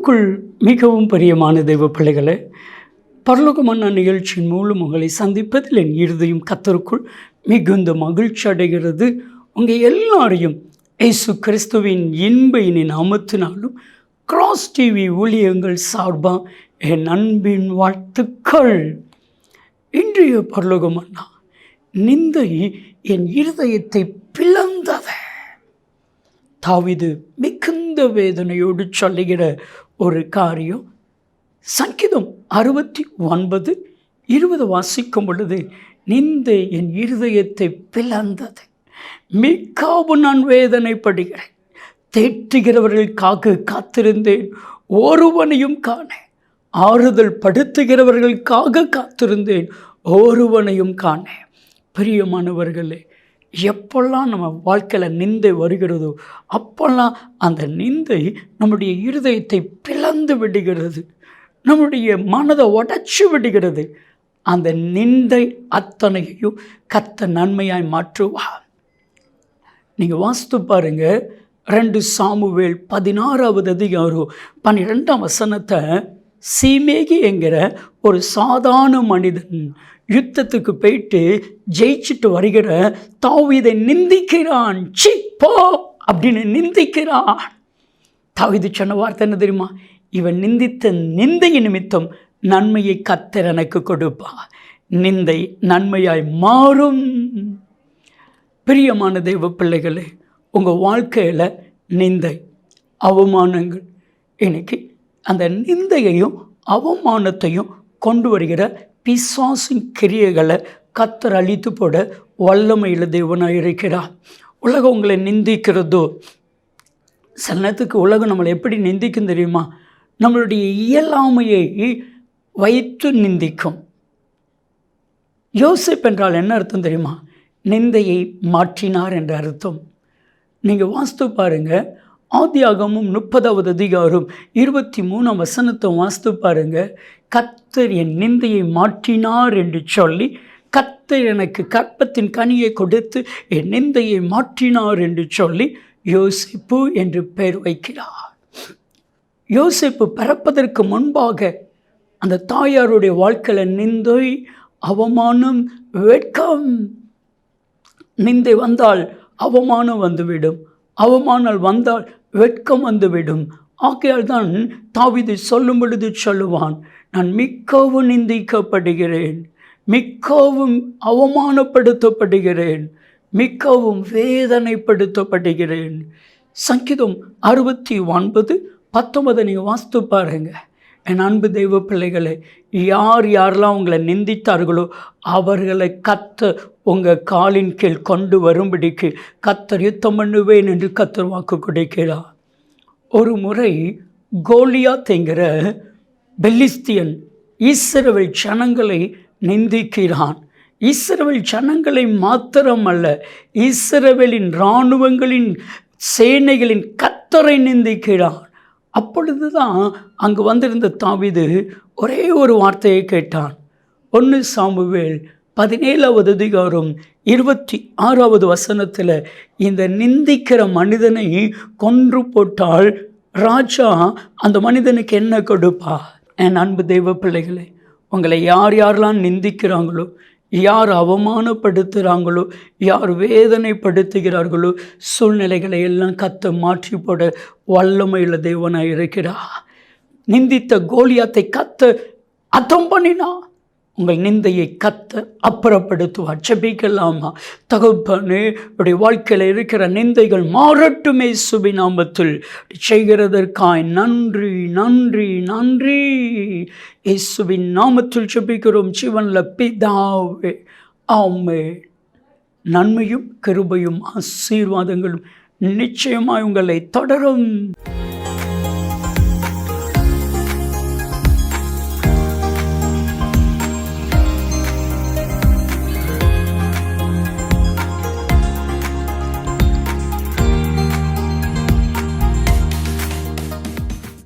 கிறிஸ்துவுக்குள் மிகவும் பிரியமான தெய்வ பிள்ளைகளே பரலோகமன்ன நிகழ்ச்சியின் மூலம் உங்களை சந்திப்பதில் என் இருதயம் கத்தருக்குள் மிகுந்த மகிழ்ச்சி அடைகிறது. உங்கள் எல்லாரையும் இயேசு கிறிஸ்துவின் இன்ப இனி நாமத்தினாலும் கிராஸ் டிவி ஊழியங்கள் சார்பாக என் அன்பின் வாழ்த்துக்கள். இன்றைய பரலோகமன்னா நிந்தை என் இருதயத்தை பிளந்தது தாவிது மிகுந்த வேதனையோடு சொல்லுகிற ஒரு காரியம். சங்கீதம் அறுபத்தி ஒன்பது இருபது வாசிக்கும் பொழுது நிந்தை என் இருதயத்தை பிளந்தது. மிக்காவும் நான் வேதனைப்படுகிறேன். தேற்றுகிறவர்களுக்காக காத்திருந்தேன். ஒருவனையும் காண ஆறுதல் படுத்துகிறவர்களுக்காக காத்திருந்தேன். ஒருவனையும் காண. பிரியமானவர்களே எப்பெல்லாம் நம்ம வாழ்க்கையில் நிந்தை வருகிறதோ அப்போல்லாம் அந்த நிந்தை நம்முடைய இருதயத்தை பிளந்து விடுகிறது. நம்முடைய மனதை உடச்சி விடுகிறது. அந்த நிந்தை அத்தனையையும் கத்த நன்மையாய் மாற்றுவா நீங்கள் வாஸ்து பாருங்க. ரெண்டு சாமுவேல் பதினாறாவது அதிகாரம் பன்னிரெண்டாம் வசனத்தை சீமேகி என்கிற ஒரு சாதாரண மனிதன் யுத்தத்துக்கு போயிட்டு ஜெயிச்சுட்டு வருகிற தாவிதை நிந்திக்கிறான். சி போ அப்படின்னு நிந்திக்கிறான். தாவிது சொன்ன வார்த்தை என்ன தெரியுமா? இவன் நிந்தித்த நிந்தை நிமித்தம் நன்மையை கத்தர் எனக்கு கொடுப்பா நிந்தை நன்மையாய் மாறும். பிரியமான தெய்வ பிள்ளைகளே உங்கள் வாழ்க்கையில் நிந்தை அவமானங்கள் இன்னைக்கு அந்த நிந்தையையும் அவமானத்தையும் கொண்டு வருகிற பிசாசின் கிரியைகளை கத்தர் அழித்து போட வல்லமையில் தேவனாக இருக்கிறார். உலகம் உங்களை நிந்திக்கிறதோ சில நேரத்துக்கு உலகம் நம்மளை எப்படி நிந்திக்கும் தெரியுமா? நம்மளுடைய இயலாமையை வைத்து நிந்திக்கும். யோசிப் என்றால் என்ன அர்த்தம் தெரியுமா? நிந்தையை மாற்றினார் என்ற அர்த்தம். நீங்கள் வாஸ்து பாருங்கள் ஆதியாகமும் முப்பதாவது அதிகாரம் இருபத்தி மூணாம் வசனத்தை வாசித்து பாருங்க. கத்தர் என் நிந்தையை மாற்றினார் என்று சொல்லி கத்தர் எனக்கு கற்பத்தின் கனியை கொடுத்து என் நிந்தையை மாற்றினார் என்று சொல்லி யோசிப்பு என்று பெயர் வைக்கிறார். யோசிப்பு பிறப்பதற்கு முன்பாக அந்த தாயாருடைய வாழ்க்கையில் நிந்தை அவமானம் வெட்கம். நிந்தை வந்தால் அவமானம் வந்துவிடும். அவமானம் வந்தால் வெட்கம் வந்துவிடும். ஆகையால் தான் தாவிது சொல்லும் பொழுது சொல்லுவான் நான் மிக்கவும் நிந்திக்கப்படுகிறேன் மிக்கவும் அவமானப்படுத்தப்படுகிறேன் மிக்கவும் வேதனைப்படுத்தப்படுகிறேன். சங்கீதம் அறுபத்தி ஒன்பது பத்தொன்பதை நீங்கள் வாஸ்து பாருங்கள் என் அன்பு தெய்வ பிள்ளைகளை யார் யாரெல்லாம் உங்களை நிந்தித்தார்களோ அவர்களை கத்த உங்கள் காலின் கீழ் கொண்டு வரும்படிக்கு கத்தர் யுத்தம் பண்ணுவேன் என்று கத்தர் வாக்கு கொடுக்கிறார். ஒரு முறை கோலியா என்கிற பெல்லிஸ்தியன் ஈஸ்வரவில் ஜனங்களை நிந்திக்கிறான். இஸ்ரவேல் ஜனங்களை மாத்திரமல்ல இஸ்ரவேலின் இராணுவங்களின் சேனைகளின் கத்தரை நிந்திக்கிறான். அப்பொழுது தான் அங்கு வந்திருந்த தாவிது ஒரே ஒரு வார்த்தையை கேட்டான். ஒன்று சாமுவேல் பதினேழாவது அதிகாரம் இருபத்தி ஆறாவது வசனத்தில் இந்த நிந்திக்கிற மனிதனை கொன்று போட்டால் ராஜா அந்த மனிதனுக்கு என்ன கொடுப்பா என் அன்பு தெய்வ பிள்ளைகளே உங்களை யார் யாரெல்லாம் நிந்திக்கிறாங்களோ யார் அவமானப்படுத்துகிறாங்களோ யார் வேதனைப்படுத்துகிறார்களோ சூழ்நிலைகளை எல்லாம் கத்த மாற்றி போட வல்லமையில் தேவனாக இருக்கிறா நிந்தித்த கோலியாத்தை கத்த அத்தம் பண்ணினா உங்கள் நிந்தையை கத்த அப்புறப்படுத்துவார். ஜபிக்கலாமா? தகப்பனே உடைய வாழ்க்கையில் இருக்கிற நிந்தைகள் மாறட்டுமே சுபி நாமத்தில் செய்கிறதற்காய் நன்றி நன்றி நன்றி. இயேசுவின் நாமத்தில் ஜபிக்கிறோம். சிவன்ல பிதாவே ஆமே நன்மையும் கிருபையும் ஆசீர்வாதங்களும் நிச்சயமாய் உங்களை தொடரும்.